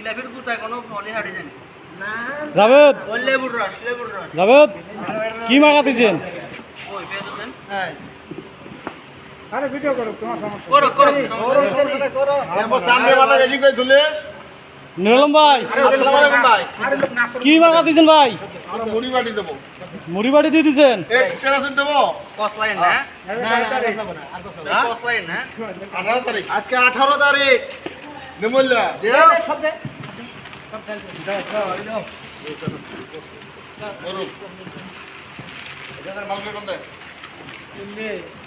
জিলাপির গুতা কোনো ফলে হাটে জানি জাভেদ লেবুর রস লেবুর রস জাভেদ কি মাখা দিছেন ওই পেয়ে দেবেন হ্যাঁ আরে ভিডিও করো তোমার সমস্যা করো করো সামনে মাথা করে নিরলম ভাই কি ভাই মুড়ি বাটি দেবো মুড়ি দিয়ে আঠারো তারিখ আজকে আঠারো তারিখ নিমল্লা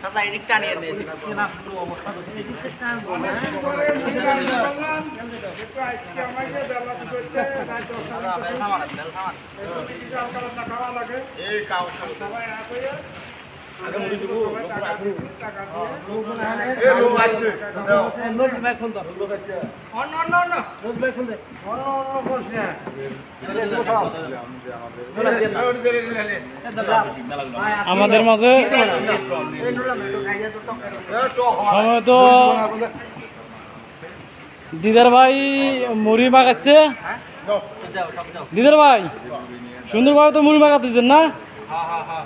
দাদা এদিক টানিয়ে দে এদিক একটু আইসক্রিম আমাকে বেলা তো করতে নাই তো বেল থামানা বেল থামানা খাওয়া লাগে এই কাউ আমাদের মাঝে তো দিদার ভাই মুড়ি মাখাচ্ছে সব দিদার ভাই সুন্দরভাবে তো মুড়ি মাখা দিচ্ছেন না হ্যাঁ হ্যাঁ হ্যাঁ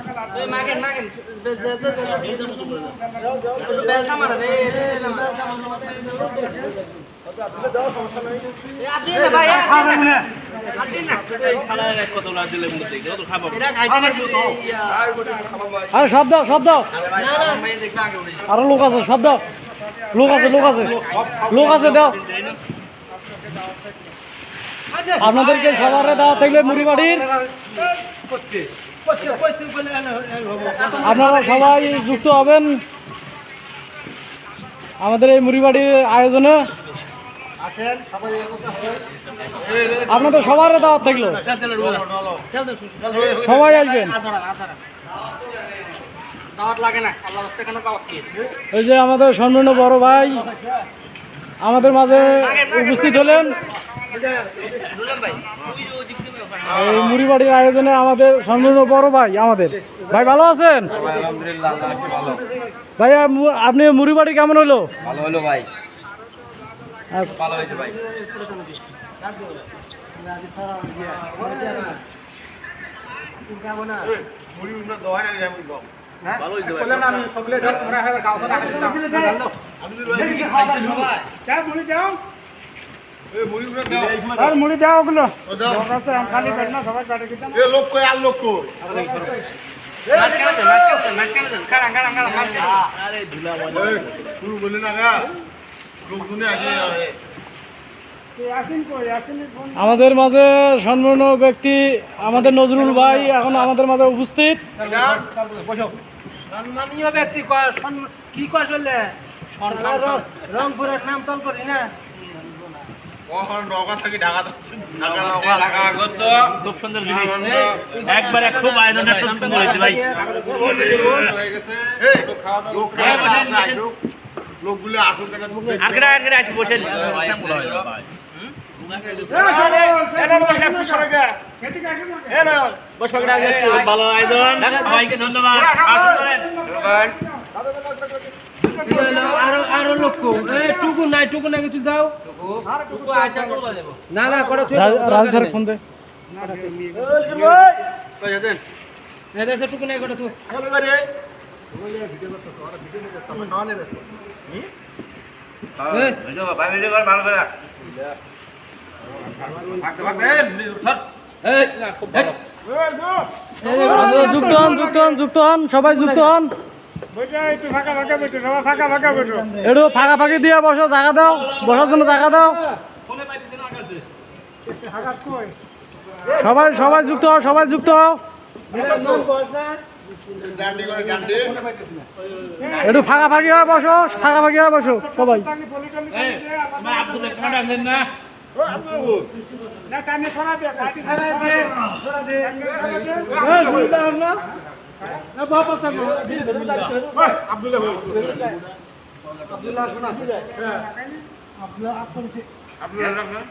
মনে আরে সব দাও সব দাও আরও লোক আছে সব দাও লোক আছে লোক আছে লোক আছে দাও আপনাদেরকে সবার দাওয়া থাকলে মুড়ি বাড়ির আপনারা সবাই যুক্ত হবেন আমাদের এই মুড়ি বাড়ির আয়োজনে আপনাদের সবার দাওয়াত থাকল। সবাই আসবেন। ওই যে আমাদের সম্মানীয় বড় ভাই আমাদের মাঝে উপস্থিত হলেন। এই মুড়ি আয়োজনে আমাদের সম্মানীয় বড় ভাই, আমাদের ভাই, ভালো আছেন ভাই আপনি মুড়ি কেমন হলো ভালো হলো ভাই ভালো হয়েছে ভাই। আমি। চা মুড়ি দাও ওগুলো। খালি পেট না সবাই পেটে খেতাম লোক কই আর লোক কই? আমাদের মাঝে সম্মানীয় ব্যক্তি আমাদের নজরুল ভাই এখন আমাদের মাঝে উপস্থিত। সম্মানীয় ব্যক্তি কি কয় চললে রংপুরের নাম তল করি না? খুব সুন্দর জিনিস। একবারে খুব আয়োজনটা সুন্দর হয়েছে ভাই। লোকগুলো আসি বসে ভালো আয়োজন। সবাইকে ধন্যবাদ। আরও আরও লোক টুকু নাই টুকু নাই কিছু যাও না না করে রাজ স্যার ফোন দে। টুকু নাই করে তুই। যুক্ত হন যুক্ত হন যুক্ত হন সবাই যুক্ত হন। একটু ফাঁকা ফাঁকা দিয়ে বসো জায়গা দাও, বসার জন্য জায়গা দাও। সবাই সবাই যুক্ত হও, সবাই যুক্ত হও। একটু ফাঁকা ফাঁকি হয়ে বসো, ফাঁকা ফাঁকি হয়ে বসো, সবাই। না। আব্দুল্লাহ আপনার আব্দুল্লাহ আপনার